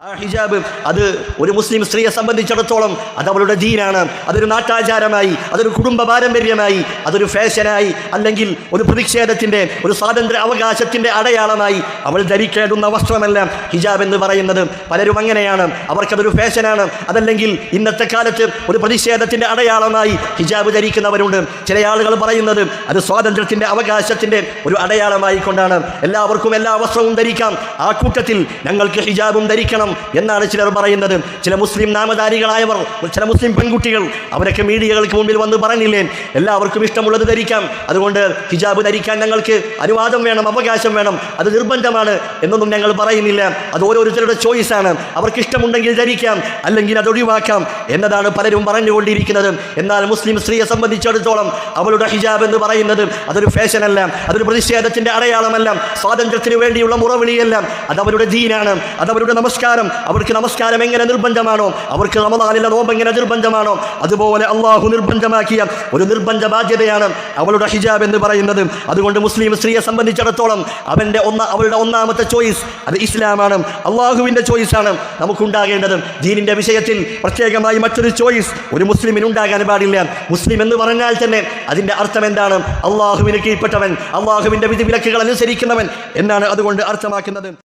ആ ഹിജാബ് അത് ഒരു മുസ്ലിം സ്ത്രീയെ സംബന്ധിച്ചിടത്തോളം അത് അവളുടെ ദീനാണ്. അതൊരു നാട്ടാചാരമായി അതൊരു കുടുംബ പാരമ്പര്യമായി അതൊരു ഫാഷനായി അല്ലെങ്കിൽ ഒരു പ്രതിഷേധത്തിന്റെ ഒരു സ്വാതന്ത്ര്യ അവകാശത്തിന്റെ അടയാളമായി അവൾ ധരിക്കേണ്ടുന്ന വസ്ത്രമല്ല ഹിജാബ് എന്ന് പറയുന്നത്. പലരും അങ്ങനെയാണ്. അവർക്കതൊരു ഫാഷനാണ്. അതല്ലെങ്കിൽ ഇന്നത്തെ കാലത്ത് ഒരു പ്രതിഷേധത്തിന്റെ അടയാളമായി ഹിജാബ് ധരിക്കുന്നവരുണ്ട്. ചില ആളുകൾ പറയുന്നത് അത് സ്വാതന്ത്ര്യത്തിന്റെ അവകാശത്തിന്റെ ഒരു അടയാളമായി കൊണ്ടാണ്. എല്ലാവർക്കും എല്ലാ വസ്ത്രവും ധരിക്കാം. ആ കൂട്ടത്തിൽ ഞങ്ങൾക്ക് ഹിജാബും ധരിക്കണം. എന്നാണ് ചിലർ പറയുന്നത്. ചില മുസ്ലിം നാമധാരികളായവർ ചില മുസ്ലിം പെൺകുട്ടികൾ അവരൊക്കെ മീഡിയകൾക്ക് മുമ്പിൽ വന്ന് പറഞ്ഞില്ലേ? എല്ലാവർക്കും ഇഷ്ടമുള്ളത് ധരിക്കാം. അതുകൊണ്ട് ഹിജാബ് ധരിക്കാൻ ഞങ്ങൾക്ക് അനുവാദം വേണം അവകാശം വേണം. അത് നിർബന്ധമാണ് എന്നൊന്നും ഞങ്ങൾ പറയുന്നില്ല. അത് ഓരോരുത്തരുടെ ചോയ്സാണ് അവർക്ക് ഇഷ്ടമുണ്ടെങ്കിൽ ധരിക്കാം അല്ലെങ്കിൽ അത് ഒഴിവാക്കാം എന്നതാണ് പലരും പറഞ്ഞുകൊണ്ടിരിക്കുന്നത്. എന്നാൽ മുസ്ലിം സ്ത്രീയെ സംബന്ധിച്ചിടത്തോളം അവളുടെ ഹിജാബ് എന്ന് പറയുന്നത് അതൊരു ഫാഷനല്ല അതൊരു പ്രതിഷേധത്തിന്റെ അടയാളമല്ല സ്വാതന്ത്ര്യത്തിന് വേണ്ടിയുള്ള മുറവിളിയല്ല. അതവരുടെ ദീനാണ് അതവരുടെ അവരുടെ നമസ്കാരം. അവർക്ക് നമസ്കാരം എങ്ങനെ നിർബന്ധമാണോ? അവർക്ക് റമദാനിലെ നോമ്പ് എങ്ങനെ നിർബന്ധമാണോ? അതുപോലെ അള്ളാഹു നിർബന്ധമാക്കിയ ഒരു നിർബന്ധ ബാധ്യതയാണ് അവളുടെ ഹിജാബ് എന്ന് പറയുന്നത്. അതുകൊണ്ട് മുസ്ലിം സ്ത്രീയെ സംബന്ധിച്ചിടത്തോളം അവന്റെ ഒന്ന അവളുടെ ഒന്നാമത്തെ ചോയ്സ് അത് ഇസ്ലാമാണ്. അള്ളാഹുവിന്റെ ചോയ്സാണ് നമുക്കുണ്ടാകേണ്ടത്. ദീനിന്റെ വിഷയത്തിൽ പ്രത്യേകമായി മറ്റൊരു ചോയ്സ് ഒരു മുസ്ലിമിന് ഉണ്ടാകാൻ പാടില്ല. മുസ്ലിം എന്ന് പറഞ്ഞാൽ തന്നെ അതിന്റെ അർത്ഥം എന്താണ്? അള്ളാഹുവിന് കീഴ്പ്പെട്ടവൻ അള്ളാഹുവിന്റെ വിധിവിലക്കുകൾ അനുസരിക്കുന്നവൻ എന്നാണ് അതുകൊണ്ട് അർത്ഥമാക്കുന്നത്.